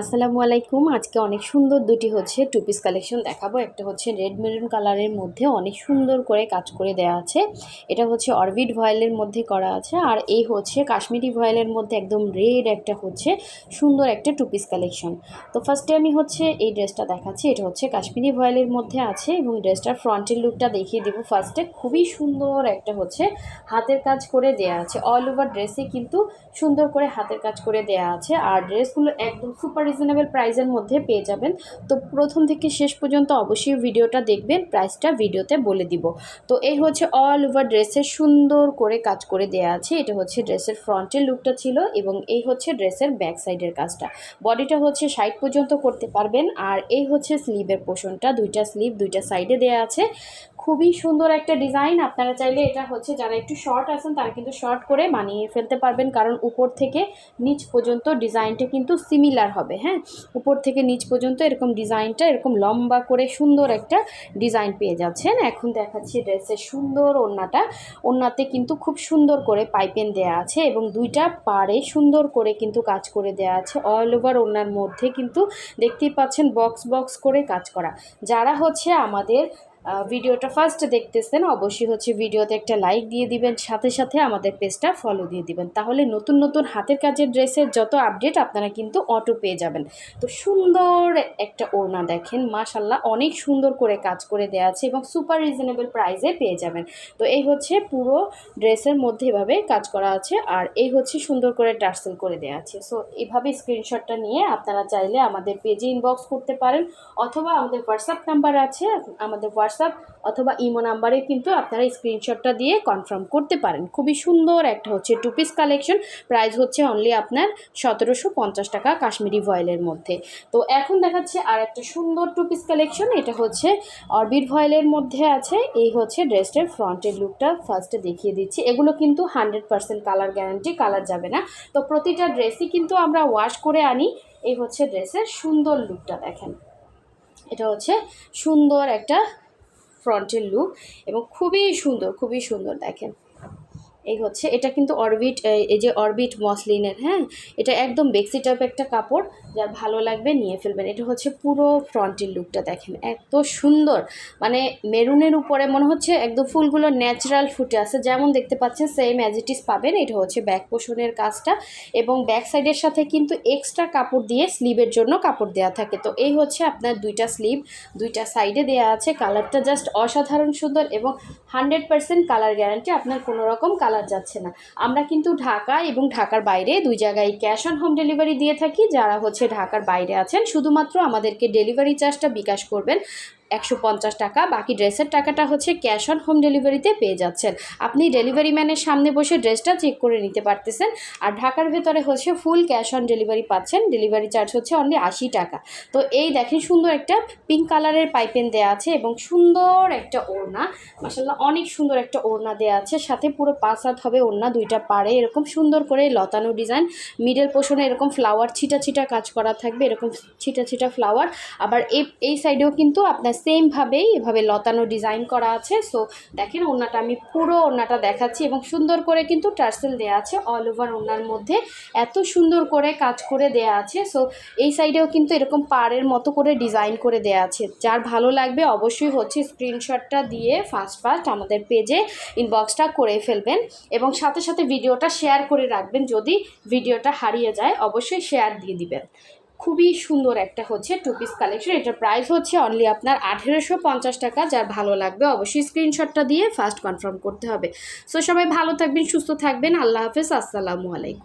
আসসালামু আলাইকুম। আজকে অনেক সুন্দর দুটি হচ্ছে টু পিস কালেকশন দেখাবো। একটা হচ্ছে রেড মেরুন কালারের মধ্যে অনেক সুন্দর করে কাজ করে দেওয়া আছে। এটা হচ্ছে অরবিট ভয়েলের মধ্যে করা আছে। আর এই হচ্ছে কাশ্মীরি ভয়েলের মধ্যে একদম রেড একটা হচ্ছে সুন্দর একটা টু পিস কালেকশন তো ফার্স্টে আমি হচ্ছে এই ড্রেসটা দেখাচ্ছি। এটা হচ্ছে কাশ্মীরি ভয়েলের মধ্যে আছে এবং ড্রেসটার ফ্রন্টের লুকটা দেখিয়ে দেবো। ফার্স্টে খুবই সুন্দর একটা হচ্ছে হাতের কাজ করে দেয়া আছে। অল ওভার ড্রেসে কিন্তু সুন্দর করে হাতের কাজ করে দেয়া আছে। আর ড্রেসগুলো একদম সুপার রিজনেবল প্রাইসের মধ্যে পেয়ে যাবেন। তো প্রথম থেকে শেষ পর্যন্ত অবশ্যই ভিডিওটা দেখবেন, প্রাইসটা ভিডিওতে বলে দিব। তো এই হচ্ছে অল ওভার ড্রেসের সুন্দর করে কাজ করে দেয়া আছে। এটা হচ্ছে ড্রেসের ফ্রন্টের লুকটা ছিল এবং এই হচ্ছে ড্রেসের ব্যাক সাইডের কাজটা। বডিটা হচ্ছে সাইড পর্যন্ত করতে পারবেন আর এই হচ্ছে স্লিভের পোষণটা দুইটা স্লিভ দুইটা সাইডে দেয়া আছে। খুবই সুন্দর একটা ডিজাইন আপনারা চাইলে এটা হচ্ছে যারা একটু শর্ট আছেন, তারা কিন্তু শর্ট করে মানিয়ে ফেলতে পারবেন। কারণ উপর থেকে নিচ পর্যন্ত ডিজাইনটা কিন্তু সিমিলার হবে হ্যাঁ? উপর থেকে নিচ পর্যন্ত এরকম ডিজাইনটা এরকম লম্বা করে সুন্দর একটা ডিজাইন পেয়ে যাচ্ছেন। এখন দেখাচ্ছি ড্রেসের সুন্দর ওড়নাটা। ওড়নাতে কিন্তু খুব সুন্দর করে পাইপেন দেয়া আছে এবং দুইটা পাড়ে সুন্দর করে কিন্তু কাজ করে দেয়া আছে। অল ওভার ওড়নার মধ্যে কিন্তু দেখতেই পাচ্ছেন বক্স বক্স করে কাজ করা। যারা হচ্ছে আমাদের ভিডিওটা ফার্স্ট দেখতেছেন, অবশ্যই হচ্ছে ভিডিওতে একটা লাইক দিয়ে দিবেন, সাথে সাথে আমাদের পেজটা ফলো দিয়ে দিবেন। তাহলে নতুন নতুন হাতের কাজের ড্রেসের যত আপডেট আপনারা কিন্তু অটো পেয়ে যাবেন। তো সুন্দর একটা ওড়না দেখেন মাশাল্লাহ অনেক সুন্দর করে কাজ করে দেওয়া আছে এবং সুপার রিজনেবল প্রাইসে পেয়ে যাবেন। তো এই হচ্ছে পুরো ড্রেসের মধ্যে এভাবে কাজ করা আছে, আর এই হচ্ছে সুন্দর করে টার্সেল করে দেওয়া আছে। সো এইভাবে স্ক্রিনশটটা নিয়ে আপনারা চাইলে আমাদের পেজে ইনবক্স করতে পারেন, অথবা আমাদের হোয়াটসঅ্যাপ নাম্বার আছে, আমাদের হোয়াটসঅ্যাপ অথবা ইমো নাম্বারে কিন্তু আপনারা স্ক্রিনশটটা দিয়ে কনফার্ম করতে পারেন। খুবই সুন্দর একটা হচ্ছে টু পিস কালেকশন প্রাইস হচ্ছে অনলি আপনার সতেরোশো পঞ্চাশ টাকা কাশ্মীরি ভয়েলের মধ্যে। তো এখন দেখাচ্ছে আর একটা সুন্দর টু পিস কালেকশন এটা হচ্ছে অরবিট ভয়েলের মধ্যে আছে। এই হচ্ছে ড্রেসটার ফ্রন্টের লুকটা ফার্স্টে দেখিয়ে দিচ্ছি। এগুলো কিন্তু hundred percent colour guarantee colour যাবে না। তো প্রতিটা ড্রেসই কিন্তু আমরা ওয়াশ করে আনি। এই হচ্ছে ড্রেসের সুন্দর লুকটা দেখেন। এটা হচ্ছে সুন্দর একটা ফ্রন্টের লুক এবং খুবই সুন্দর খুবই সুন্দর দেখেন। এই হচ্ছে, এটা কিন্তু অরবিট, এই যে অরবিট মসলিনের হ্যাঁ? এটা একদম বেক্সি টাইপ একটা কাপড় যার ভালো লাগবে নিয়ে ফেলবেন। এটা হচ্ছে পুরো ফ্রন্টের লুকটা দেখেন, এত সুন্দর। মানে মেরুনের উপরে মনে হচ্ছে একদম ফুলগুলো ন্যাচারাল ফুটে আছে, যেমন দেখতে পাচ্ছেন সেম অ্যাজ ইট পাবেন। এটা হচ্ছে ব্যাক পোষণের কাজটা এবং ব্যাক সাইডের সাথে কিন্তু এক্সট্রা কাপড় দিয়ে স্লিভের জন্য কাপড় দেওয়া থাকে। তো এই হচ্ছে আপনার দুইটা স্লিভ দুইটা সাইডে দেওয়া আছে। কালারটা জাস্ট অসাধারণ সুন্দর এবং হান্ড্রেড পার্সেন্ট কালার গ্যারান্টি আপনার কোনো রকম কালার যাচ্ছে না। আমরা কিন্তু ঢাকা এবং ঢাকার বাইরে দুই জায়গায় ক্যাশ অন হোম ডেলিভারি দিয়ে থাকি। যারা হচ্ছে ঢাকার বাইরে আছেন, শুধুমাত্র আমাদেরকে ডেলিভারি চার্জটা বিকাশ করবেন। একশো পঞ্চাশ টাকা। বাকি ড্রেসের টাকাটা হচ্ছে ক্যাশ অন হোম ডেলিভারিতে পেয়ে যাচ্ছেন। আপনি ডেলিভারি ম্যানের সামনে বসে ড্রেসটা চেক করে নিতে পারতেছেন। আর ঢাকার ভেতরে হচ্ছে ফুল ক্যাশ অন ডেলিভারি পাচ্ছেন। ডেলিভারি চার্জ হচ্ছে অনলি আশি টাকা। তো এই দেখেন সুন্দর একটা পিঙ্ক কালারের পাইপেন দেওয়া আছে এবং সুন্দর একটা ওড়না। মাসাল্লাহ অনেক সুন্দর একটা ওড়না দেওয়া আছে। সাথে পুরো পাঁচ হাত হবে ওড়না, দুইটা পাড়ে। এরকম সুন্দর করে লতানো ডিজাইন। মিডল পোষণে এরকম ফ্লাওয়ার ছিটা ছিটা কাজ করা থাকবে। এরকম ছিটা ছিটা ফ্লাওয়ার। আবার এই এই সাইডেও কিন্তু আপনার সেমভাবেই এভাবে লতানো ডিজাইন করা আছে। সো দেখেন ওড়নাটা, আমি পুরো ওড়নাটা দেখাচ্ছি এবং সুন্দর করে কিন্তু টার্সেল দেওয়া আছে অল ওভার ওড়নার মধ্যে। এত সুন্দর করে কাজ করে দেয়া আছে। সো এই সাইডেও কিন্তু এরকম পাড়ের মতো করে ডিজাইন করে দেয়া আছে। যার ভালো লাগবে অবশ্যই হচ্ছে স্ক্রিনশটটা দিয়ে ফার্স্ট ফার্স্ট আমাদের পেজে ইনবক্সটা করে ফেলবেন এবং সাথে সাথে ভিডিওটা শেয়ার করে রাখবেন। যদি ভিডিওটা হারিয়ে যায়, অবশ্যই শেয়ার দিয়ে দিবেন। খুবই সুন্দর একটা হচ্ছে টু পিস কালেকশন এটার প্রাইস হচ্ছে অনলি আপনার আঠেরোশো পঞ্চাশ টাকা। যার ভালো লাগবে অবশ্যই স্ক্রিনশটটা দিয়ে ফার্স্ট কনফার্ম করতে হবে। সো সবাই ভালো থাকবেন, সুস্থ থাকবেন। আল্লাহ হাফেজ। আসসালামু আলাইকুম।